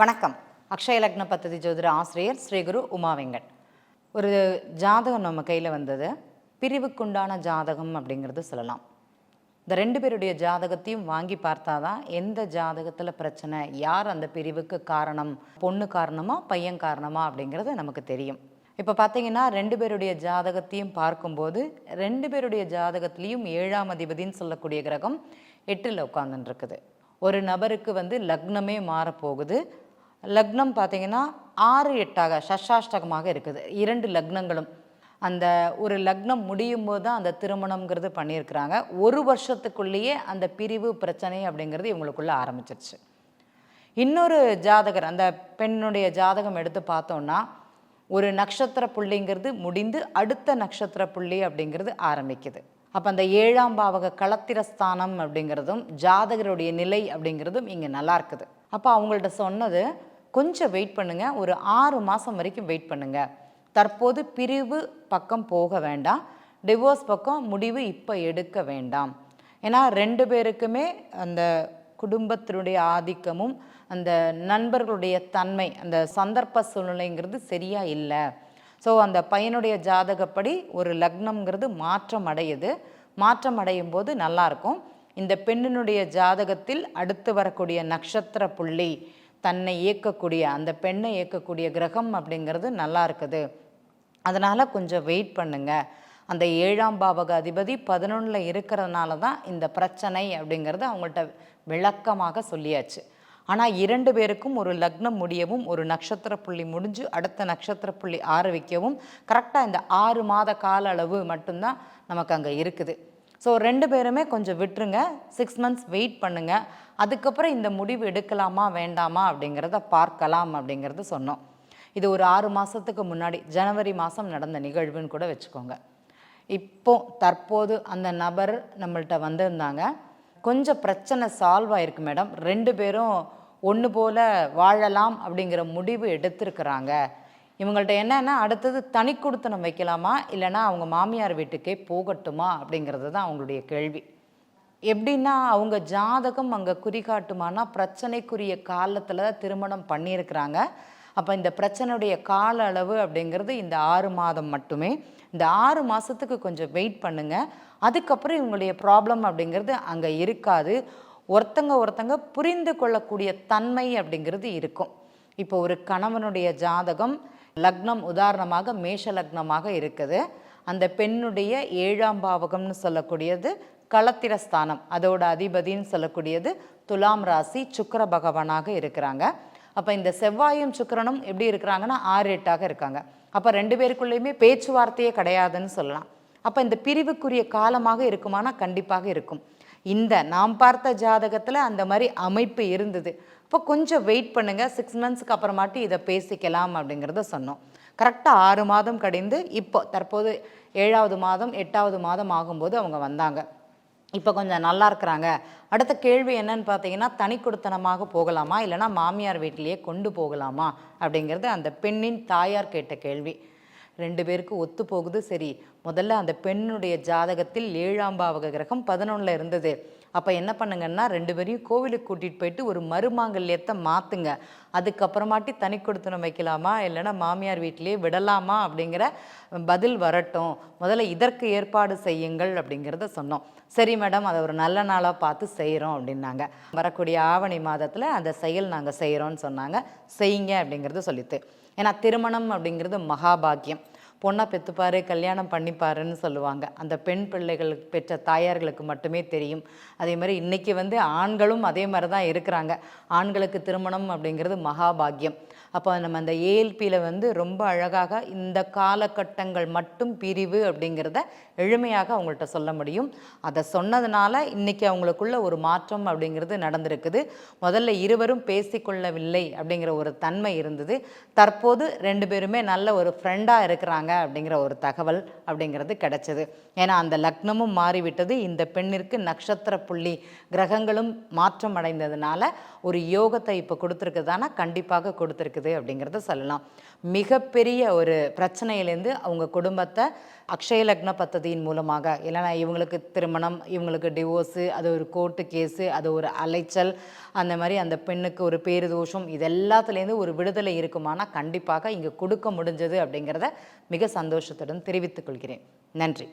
வணக்கம். அக்ஷய லக்ன பத்ததி ஜோதிட ஆசிரியர் ஸ்ரீகுரு உமா வெங்கட். ஒரு ஜாதகம் நம்ம கையில் வந்தது. பிரிவுக்குண்டான ஜாதகம் அப்படிங்கிறது சொல்லலாம். இந்த ரெண்டு பேருடைய ஜாதகத்தையும் வாங்கி பார்த்தா தான் எந்த ஜாதகத்தில் பிரச்சனை யார் அந்த பிரிவுக்கு காரணம் பொண்ணு காரணமா பையன் காரணமா அப்படிங்கிறது நமக்கு தெரியும். இப்போ பார்த்தீங்கன்னா ரெண்டு பேருடைய ஜாதகத்தையும் பார்க்கும்போது ரெண்டு பேருடைய ஜாதகத்திலையும் ஏழாம் அதிபதின்னு சொல்லக்கூடிய கிரகம் எட்டில் உட்காந்துருக்குது ஒரு நபருக்கு வந்து லக்னமே மாறப்போகுது. லக்னம் பார்த்தீங்கன்னா ஆறு எட்டாக சஷாஷ்டகமாக இருக்குது. இரண்டு லக்னங்களும். அந்த ஒரு லக்னம் முடியும் போது தான் அந்த திருமணம்ங்கிறது பண்ணியிருக்கிறாங்க. ஒரு வருஷத்துக்குள்ளேயே அந்த பிரிவு பிரச்சனை அப்படிங்கிறது இவங்களுக்குள்ளே ஆரம்பிச்சிருச்சு. இன்னொரு ஜாதகர் அந்த பெண்ணுடைய ஜாதகம் எடுத்து பார்த்தோம்னா ஒரு நட்சத்திர புள்ளிங்கிறது முடிந்து அடுத்த நட்சத்திர புள்ளி அப்படிங்கிறது ஆரம்பிக்குது. அப்போ அந்த ஏழாம் பாவக களத்திர ஸ்தானம் அப்படிங்கிறதும் ஜாதகருடைய நிலை அப்படிங்கிறதும் இங்கே நல்லா இருக்குது. அப்போ அவங்கள்ட்ட சொன்னது கொஞ்சம் வெயிட் பண்ணுங்கள் ஒரு ஆறு மாதம் வரைக்கும் வெயிட் பண்ணுங்க. தற்போது பிரிவு பக்கம் போக வேண்டாம். டிவோர்ஸ் பக்கம் முடிவு இப்போ எடுக்க வேண்டாம். ஏன்னா ரெண்டு பேருக்குமே அந்த குடும்பத்தினுடைய ஆதிக்கமும் அந்த நண்பர்களுடைய தன்மை அந்த சந்தர்ப்ப சூழ்நிலைங்கிறது சரியாக இல்லை. ஸோ அந்த பையனுடைய ஜாதகப்படி ஒரு லக்னம்ங்கிறது மாற்றம் அடையுது மாற்றம் அடையும் போது நல்லாயிருக்கும் இந்த பெண்ணினுடைய ஜாதகத்தில் அடுத்து வரக்கூடிய நட்சத்திர புள்ளி தன்னை இயக்கக்கூடிய அந்த பெண்ணை இயக்கக்கூடிய கிரகம் அப்படிங்கிறது நல்லா இருக்குது. அதனால் கொஞ்சம் வெயிட் பண்ணுங்க. அந்த ஏழாம் பாவக அதிபதி பதினொன்றில் இருக்கிறதுனால தான் இந்த பிரச்சனை அப்படிங்கிறது அவங்கள்ட்ட விளக்கமாக சொல்லியாச்சு. ஆனால் இரண்டு பேருக்கும் ஒரு லக்னம் முடியவும் ஒரு நட்சத்திர புள்ளி முடிஞ்சு அடுத்த நட்சத்திர புள்ளி ஆரம்பிக்கவும் கரெக்டாக இந்த ஆறு மாத கால அளவு மட்டும்தான் நமக்கு அங்கே இருக்குது. ஸோ ரெண்டு பேருமே கொஞ்சம் விட்டுருங்க. சிக்ஸ் மந்த்ஸ் வெயிட் பண்ணுங்க. அதுக்கப்புறம் இந்த முடிவு எடுக்கலாமா வேண்டாமா அப்படிங்கிறத பார்க்கலாம் அப்படிங்கிறது சொன்னோம். இது ஒரு ஆறு மாதத்துக்கு முன்னாடி ஜனவரி மாதம் நடந்த நிகழ்வுன்னு கூட வச்சுக்கோங்க. இப்போ தற்போது அந்த நபர் நம்மள்கிட்ட வந்திருந்தாங்க. கொஞ்சம் பிரச்சனை சால்வ் ஆயிருக்கு மேடம் ரெண்டு பேரும் ஒன்று போல வாழலாம் அப்படிங்கிற முடிவு எடுத்திருக்கிறாங்க. இவங்கள்ட்ட என்னென்னா அடுத்தது தனி கொடுத்தனம் வைக்கலாமா? இல்லைன்னா அவங்க மாமியார் வீட்டுக்கே போகட்டுமா? அப்படிங்கிறது தான் அவங்களுடைய கேள்வி. எப்படின்னா அவங்க ஜாதகம் அங்கே குறிகாட்டுமானா பிரச்சனைக்குரிய காலத்தில் திருமணம் பண்ணியிருக்கிறாங்க. அப்போ இந்த பிரச்சனையுடைய கால அளவு அப்படிங்கிறது இந்த ஆறு மாதம் மட்டுமே. இந்த ஆறு மாதத்துக்கு கொஞ்சம் வெயிட் பண்ணுங்கள் அதுக்கப்புறம் இவங்களுடைய ப்ராப்ளம் அப்படிங்கிறது அங்கே இருக்காது. ஒருத்தங்க ஒருத்தங்க புரிந்து கொள்ளக்கூடிய தன்மை அப்படிங்கிறது இருக்கும். இப்போ ஒரு கணவனுடைய ஜாதகம் லக்னம் உதாரணமாக மேஷ லக்னமாக இருக்குது. அந்த பெண்ணுடைய ஏழாம் பாவகம்னு சொல்லக்கூடியது களத்திரஸ்தானம் அதோட அதிபதின்னு சொல்லக்கூடியது துலாம் ராசி சுக்கர பகவானாக இருக்கிறாங்க. அப்போ இந்த செவ்வாயும் சுக்கரனும் எப்படி இருக்கிறாங்கன்னா ஆறு எட்டாக இருக்காங்க. அப்போ ரெண்டு பேருக்குள்ளேயுமே பேச்சுவார்த்தையே கிடையாதுன்னு சொல்லலாம். அப்போ இந்த பிரிவுக்குரிய காலமாக இருக்குமானா கண்டிப்பாக இருக்கும். இந்த நாம் பார்த்த ஜாதகத்தில் அந்த மாதிரி அமைப்பு இருந்தது. இப்போ கொஞ்சம் வெயிட் பண்ணுங்கள் சிக்ஸ் மந்த்ஸ்க்கு அப்புறமாட்டி இதை பேசிக்கலாம் அப்படிங்கிறத சொன்னோம். கரெக்டாக ஆறு மாதம் கடிந்து இப்போ தற்போது ஏழாவது மாதம் எட்டாவது மாதம் ஆகும்போது அவங்க வந்தாங்க. இப்போ கொஞ்சம் நல்லா இருக்கிறாங்க. அடுத்த கேள்வி என்னன்னு பார்த்தீங்கன்னா தனி கொடுத்தனமாக போகலாமா? இல்லைன்னா மாமியார் வீட்டிலேயே கொண்டு போகலாமா? அப்படிங்கிறது அந்த பெண்ணின் தாயார் கேட்ட கேள்வி. ரெண்டு பேருக்கு ஒத்து போகுது சரி. முதல்ல அந்த பெண்ணுடைய ஜாதகத்தில் ஏழாம் பாவக கிரகம் பதினொன்றில் இருந்தது. அப்போ என்ன பண்ணுங்கன்னா ரெண்டு பேரையும் கோவிலுக்கு கூட்டிகிட்டு போயிட்டு ஒரு மருமாங்கல்யத்தை மாற்றுங்க அதுக்கப்புறமாட்டி தனி கொடுத்தனம் வைக்கலாமா? இல்லைன்னா மாமியார் வீட்டிலேயே விடலாமா? அப்படிங்கிற பதில் வரட்டும். முதல்ல இதற்கு ஏற்பாடு செய்யுங்கள் அப்படிங்கிறத சொன்னோம். சரி மேடம் அதை ஒரு நல்ல நாளாக பார்த்து செய்கிறோம் அப்படின்னாங்க. வரக்கூடிய ஆவணி மாதத்தில் அந்த செயல் நாங்கள் செய்கிறோன்னு சொன்னாங்க. செய்யுங்க அப்படிங்கிறத சொல்லித்து ஏன்னா திருமணம் அப்படிங்கிறது மகாபாக்கியம். பொண்ணாக பெற்றுப்பாரு கல்யாணம் பண்ணிப்பாருன்னு சொல்லுவாங்க. அந்த பெண் பிள்ளைகளுக்கு பெற்ற தாயார்களுக்கு மட்டுமே தெரியும். அதே மாதிரி இன்றைக்கி வந்து ஆண்களும் அதே மாதிரி தான் இருக்கிறாங்க. ஆண்களுக்கு திருமணம் அப்படிங்கிறது மகாபாகியம். அப்போ நம்ம அந்த ஏஎல்பியில் வந்து ரொம்ப அழகாக இந்த காலகட்டங்கள் மட்டும் பிரிவு அப்படிங்கிறத எளிமையாக அவங்கள்ட்ட சொல்ல முடியும். அதை சொன்னதுனால இன்றைக்கி அவங்களுக்குள்ள ஒரு மாற்றம் அப்படிங்கிறது நடந்திருக்குது. முதல்ல இருவரும் பேசிக்கொள்ளவில்லை அப்படிங்கிற ஒரு தன்மை இருந்தது. தற்போது ரெண்டு பேருமே நல்ல ஒரு ஃப்ரெண்டாக இருக்கிறாங்க அப்படிங்கிற ஒரு தகவல் அப்படிங்கிறது கிடைச்சது. ஏன்னா அந்த லக்னமும் மாறிவிட்டது. இந்த பெண்ணிற்கு நட்சத்திர புள்ளி கிரகங்களும் மாற்றம் அடைந்ததுனால ஒரு யோகத்தை இப்போ கொடுத்துருக்குதானா கண்டிப்பாக கொடுத்துருக்கு இருக்குது அப்படிங்கிறத சொல்லலாம். மிகப்பெரிய ஒரு பிரச்சனையிலேருந்து அவங்க குடும்பத்தை அக்ஷய லக்ன பத்ததியின் மூலமாக இல்லைன்னா இவங்களுக்கு திருமணம் இவங்களுக்கு டிவோர்ஸு அது ஒரு கோர்ட்டு கேஸு அது ஒரு அலைச்சல் அந்த மாதிரி அந்த பெண்ணுக்கு ஒரு பேருதோஷம் இது எல்லாத்துலேருந்து ஒரு விடுதலை இருக்குமானா கண்டிப்பாக இங்கே கொடுக்க முடிஞ்சது அப்படிங்கிறத மிக சந்தோஷத்துடன் தெரிவித்துக் கொள்கிறேன். நன்றி.